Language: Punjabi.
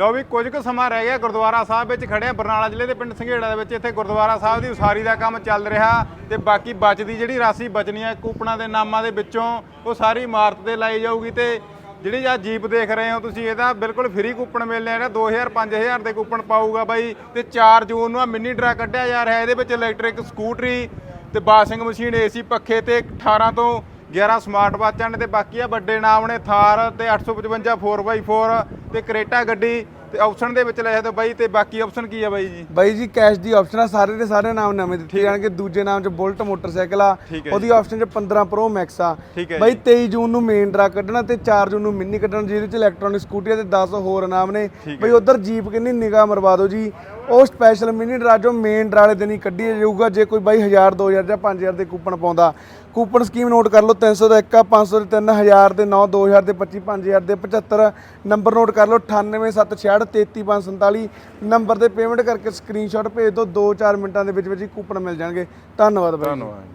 ਲਓ ਵੀ ਕੁਝ ਕੁ ਸਮਾਂ ਰਹਿ ਗਿਆ, ਗੁਰਦੁਆਰਾ ਸਾਹਿਬ ਵਿੱਚ ਖੜੇ ਆ ਬਰਨਾਲਾ ਜ਼ਿਲ੍ਹੇ ਦੇ ਪਿੰਡ ਸੰਘੇੜਾ ਦੇ ਵਿੱਚ ਇੱਥੇ ਗੁਰਦੁਆਰਾ ਸਾਹਿਬ ਦੀ ਉਸਾਰੀ ਦਾ ਕੰਮ ਚੱਲ ਰਿਹਾ ਤੇ ਬਾਕੀ ਬਚਦੀ ਜਿਹੜੀ ਰਾਸ਼ੀ ਬਚਣੀ ਹੈ, ਕੂਪਨਾਂ ਦੇ ਨਾਮਾਂ ਦੇ ਵਿੱਚੋਂ ਉਹ ਸਾਰੀ ਇਮਾਰਤ ਤੇ ਲਾਈ ਜਾਊਗੀ ਤੇ ਜਿਹੜੀ ਆ ਜੀਪ ਦੇਖ ਰਹੇ ਹੋ ਤੁਸੀਂ, ਇਹਦਾ ਬਿਲਕੁਲ ਫ੍ਰੀ ਕੂਪਨ ਮਿਲਨੇ ਆ 2000 5000 ਦੇ ਕੂਪਨ ਪਾਊਗਾ ਬਾਈ ਤੇ 4 ਜੂਨ ਨੂੰ ਆ ਮਿੰਨੀ ਡਰਾ ਕੱਢਿਆ ਜਾ ਰਿਹਾ। ਇਹਦੇ ਵਿੱਚ ਇਲੈਕਟ੍ਰਿਕ ਸਕੂਟਰੀ ਤੇ ਵਾਸ਼ਿੰਗ ਮਸ਼ੀਨ ਏਸੀ ਪੱਖੇ ਤੇ 18 ਤੋਂ 11 ਸਮਾਰਟ ਵਾਚਾਂ ਨੇ ਤੇ ਬਾਕੀ ਆ ਵੱਡੇ ਨਾਮ ਨੇ ਥਾਰ ਤੇ 855 4x4 ਤੇ ਕਰੇਟਾ ਗੱਡੀ ਤੇ ਆਪਸ਼ਨ ਦੇ ਵਿੱਚ ਲੈ ਤਾਂ ਬਾਈ ਤੇ ਬਾਕੀ ਆਪਸ਼ਨ ਕੀ ਆ ਬਾਈ ਜੀ? ਬਾਈ ਜੀ ਕੈਸ਼ ਦੀ ਆਪਸ਼ਨ ਆ ਸਾਰੇ ਦੇ ਸਾਰੇ ਨਾਮ ਨਵੇਂ ਦਿੱਤੇ ਜਾਣਗੇ। ਦੂਜੇ ਨਾਮ 'ਚ ਬੁਲਟ ਮੋਟਰਸਾਈਕਲ ਆ ਉਹਦੀ ਆਪਸ਼ਨ 'ਚ 15 ਪ੍ਰੋ ਮੈਕਸ ਆ। ਬਾਈ 23 ਜੂਨ ਨੂੰ ਮੇਨ ਡਰਾ ਕੱਢਣਾ ਤੇ 4 ਜੂਨ ਨੂੰ ਮਿੰਨੀ ਕੱਢਣਾ ਜਿਹਦੇ 'ਚ ਇਲੈਕਟ੍ਰੋਨਿਕ ਸਕੂਟੀਆਂ ਤੇ 10 ਹੋਰ ਨਾਮ ਨੇ। ਬਾਈ ਉਧਰ ਜੀਪ ਕਿੰਨੀ ਨਿਗਾਹ ਮਰਵਾ ਦਿਓ ਜੀ। ਉਹ ਸਪੈਸ਼ਲ ਮਿਨੀ ਡਰਾ ਜੋ ਮੇਨ ਡਰਾ ਵਾਲੇ ਦਿਨ ਹੀ ਕੱਢੀ ਜਾਊਗਾ ਜੇ ਕੋਈ ਬਾਈ 1000 2000 ਜਾਂ 5000 ਦੇ ਕੂਪਨ ਪਾਉਂਦਾ। ਕੂਪਨ ਸਕੀਮ ਨੋਟ ਕਰ ਲਓ 300 ਦਾ 1 ਆ 500 ਦੇ 3000 ਦੇ 9 2000 ਦੇ 25 5000 ਦੇ 75 ਨੰਬਰ ਨੋਟ ਕਰ ਲਓ 98766 33547 ਨੰਬਰ ਤੇ ਪੇਮੈਂਟ ਕਰਕੇ ਸਕਰੀਨਸ਼ਾਟ ਭੇਜ ਦਿਓ 2-4 ਮਿੰਟਾਂ ਦੇ ਵਿੱਚ ਵਿੱਚ ਹੀ ਕੂਪਨ ਮਿਲ ਜਾਣਗੇ। ਧੰਨਵਾਦ ਬਾਈ ਧੰਨਵਾਦ।